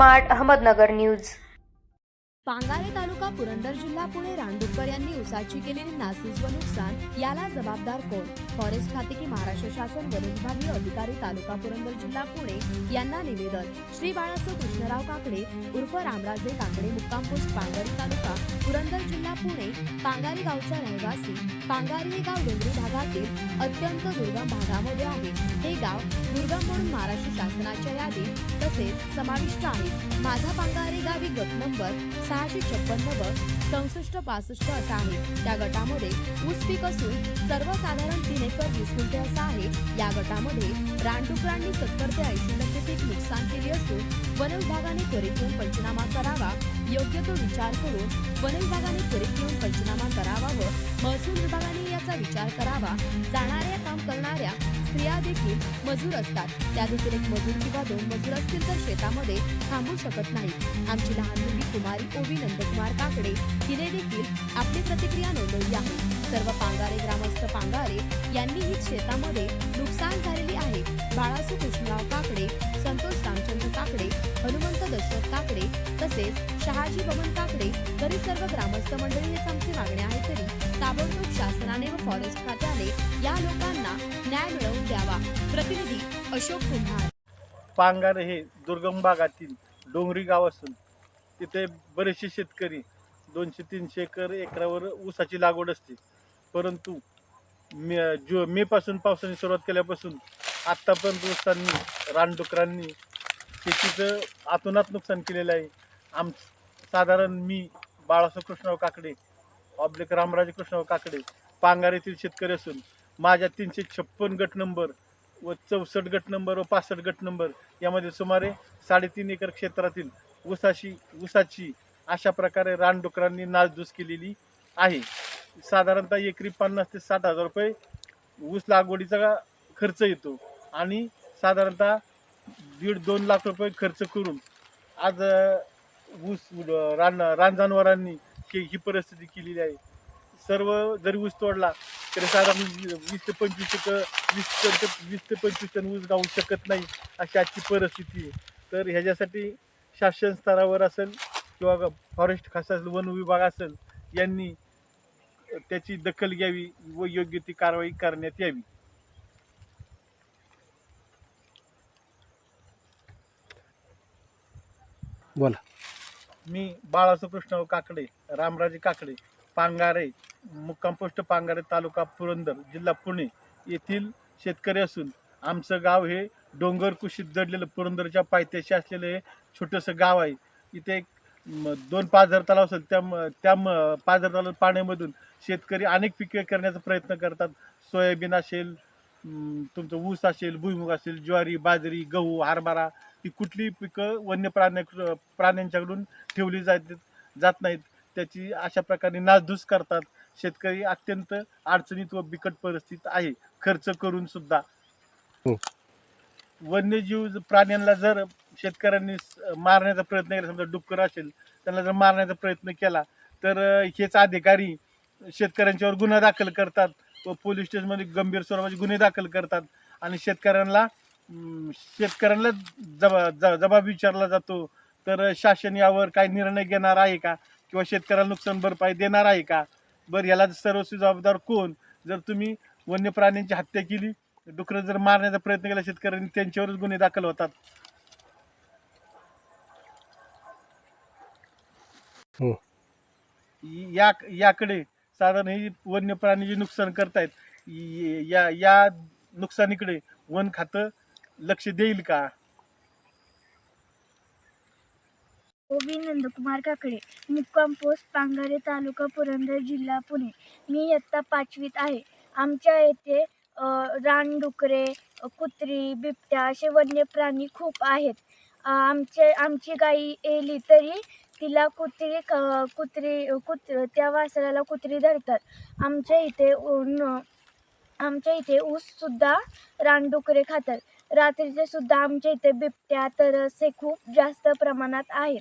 Smart Ahmednagar news. Pangare तालुका पुरंदर जिल्हा पुणे रानडुक्कर यांनी उसाची केलेली नासधूस व नुकसान याला जबाबदार कोण? फॉरेस्ट खाते की महाराष्ट्र शासन वन विभागीय अधिकारी तालुका पुरंदर जिल्हा पुणे यांना निवेदन. श्री बाळासाहेब कृष्णराव काकडे उर्फ रामराजे काकडे मुक्काम पोस्ट पांगारी तालुका पुरंदर जिल्हा पुणे पांगारी गावचा रहिवासी. पांगारी हे गाव डोंगरी भागातील अत्यंत दुर्गम भागामध्ये आहे. हे गाव दुर्गम म्हणून महाराष्ट्र शासनाच्या यादीत तसेच समाविष्ट आहे. माझा पांगारे गावी गट नंबर सहाशे छप्पन्न व चौसष्ट पासष्ट असा आहे. त्या गटामध्ये ऊस पीक असून सर्वसाधारण तीन एकर वीस गुंठे असा आहे. या गटामध्ये रानडुकरांनी सत्तर ते ऐंशी टक्के पीक नुकसान केले असून वन विभागाने त्वरित येऊन पंचनामा करावा योग्य तो विचार करून वन विभागाने त्वरित येऊन पंचनामा करावा व महसूल विभागाने याचा विचार करावा. जाणाऱ्या काम करणाऱ्या स्त्रिया देखील मजूर असतात. त्या देखील एक मजूर किंवा दोन मजूर असतील तर शेतामध्ये थांबू शकत नाही आमची लहान मुलगी कुमारी ओवी नंदकुमार काकडे हिने देखील आपली प्रतिक्रिया नोंदवली आहे. सर्व पांगारे ग्रामस्थ पांगारे यांनीही शेतामध्ये नुकसान झालेली आहे. बाळासू कृष्णराव काकडे संतोष रामचंद्र काकडे हनुमंत दशरथ काकडे तसेच शहाजी बबन काकडे तरी सर्व ग्रामस्थ मंडळी हेच आमची मागणी आहे तरी ताबडतोब शासनाने व फॉरेस्ट खात्याने या लोकांना न्याय मिळवून द्यावा. प्रतिनिधी अशोक कुंभार. पांगारे हे दुर्गम भागातील डोंगरी गाव असून तिथे बरेचसे शेतकरी दोनशे तीनशे एकर एकरावर ऊसाची लागवड असते. परंतु मे जो मेपासून पावसाने सुरुवात केल्यापासून आत्तापर्यंत ऊसांनी रानडुकरांनी शेतीचं आतोनात नुकसान केलेलं आहे. आम साधारण मी बाळासाहेब कृष्णराव काकडे ऑब्लिक रामराजे कृष्णराव काकडे पांगार येथील शेतकरी असून माझ्या तीनशे छप्पन गट नंबर व चौसष्ट गट नंबर व पासष्ट गट नंबर यामध्ये सुमारे साडेतीन एकर क्षेत्रातील ऊसाशी ऊसाची अशा प्रकारे रानडुकरांनी नासधूस केलेली आहे. साधारणतः एकरी पन्नास ते साठ हजार रुपये ऊस लागवडीचा खर्च येतो आणि साधारणतः दीड दोन लाख रुपये खर्च करून आज ऊस रान रानजनावरांनी ही ही परिस्थिती केलेली आहे. सर्व जरी ऊस तोडला तरी साधारण वीस ते पंचवीस टक्के वीस टन वीस ते पंचवीस टन ऊस गावू शकत नाही अशी आजची परिस्थिती आहे. तर ह्याच्यासाठी शासन स्तरावर असेल किंवा फॉरेस्ट खास असेल वन विभाग असेल यांनी त्याची दखल घ्यावी व योग्य ती कारवाई करण्यात यावी. बोला. मी बाळासाहेब कृष्णराव काकडे रामराजे काकडे पांगारे मुक्काम पोस्ट पांगारे तालुका पुरंदर जिल्हा पुणे येथील शेतकरी असून आमचं गाव हे डोंगर कुशीत जडलेलं पुरंदरच्या पायथ्याशी असलेलं हे छोटंसं गाव आहे. इथे एक म, दोन पाझर तलाव असेल त्या म- त्या म- पाझर तलाव पाण्यामधून शेतकरी अनेक पिके करण्याचा प्रयत्न करतात. सोयाबीन असेल म, तुमचं ऊस असेल भुईमुग असेल ज्वारी बाजरी गहू हरभरा ही कुठली पिकं वन्य प्राण्या प्राण्यांच्याकडून ठेवली जात जात नाहीत. त्याची अशा प्रकारे नासधूस करतात. शेतकरी अत्यंत अडचणीत व बिकट परिस्थितीत आहे. खर्च करून सुद्धा. हो. वन्यजीव ज- प्राण्यांना जर शेतकऱ्यांनी मारण्याचा प्रयत्न केला. समजा डुक्कर असेल त्यांना जर मारण्याचा प्रयत्न केला तर हेच अधिकारी शेतकऱ्यांच्यावर गुन्हा दाखल करतात व पोलीस स्टेशनमध्ये गंभीर स्वरूपाचे गुन्हे दाखल करतात आणि शेतकऱ्यांना शेतकऱ्यांना जबा ज- जबाब विचारला जातो. तर शासन यावर काही निर्णय घेणार आहे का? किंवा शेतकऱ्याला नुकसान भरपाई देणार आहे का? बरं याला सर्वस्वी जबाबदार कोण? जर तुम्ही वन्य प्राण्यांची हत्या केली डुकरं जर मारण्याचा प्रयत्न केला शेतकऱ्यांनी त्यांच्यावरच गुन्हे दाखल होतात. हो. या याकडे साधारण ही वन्य प्राणी जे नुकसान करतायत य- या या नुकसानीकडे वन खातं लक्ष देईल का? ओबी नंदकुमार काकडे मुक्काम पोस्ट पांगारे तालुका पुरंदर जिल्हा पुणे. मी इयत्ता पाचवीत आहे. आमच्या येथे अ, रानडुकरे अ, कुत्री बिबट्या असे वन्य प्राणी खूप आहेत. अ, आमचे आमची गाई येली तरी तिला कुत्री क- कुत्री कुत्र त्या वासराला कुत्री धरतात. आमच्या इथे ऊन आमच्या इथे ऊससुद्धा रानडुकरे खातात. रात्रीचे सुद्धा आमच्या इथे बिबट्या तरस हे खूप जास्त प्रमाणात आहेत.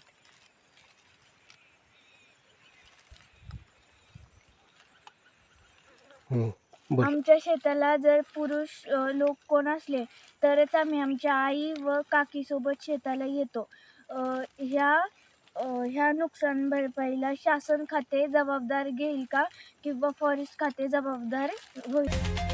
आमच्या शेताला जर पुरुष अ, लोक कोण असले तरच आम्ही आमच्या आई व काकीसोबत शेताला येतो. अ, ह्या ह्या नुकसान भरपाईला शासन खाते जबाबदार घेईल का? किंवा फॉरेस्ट खाते जबाबदार होईल?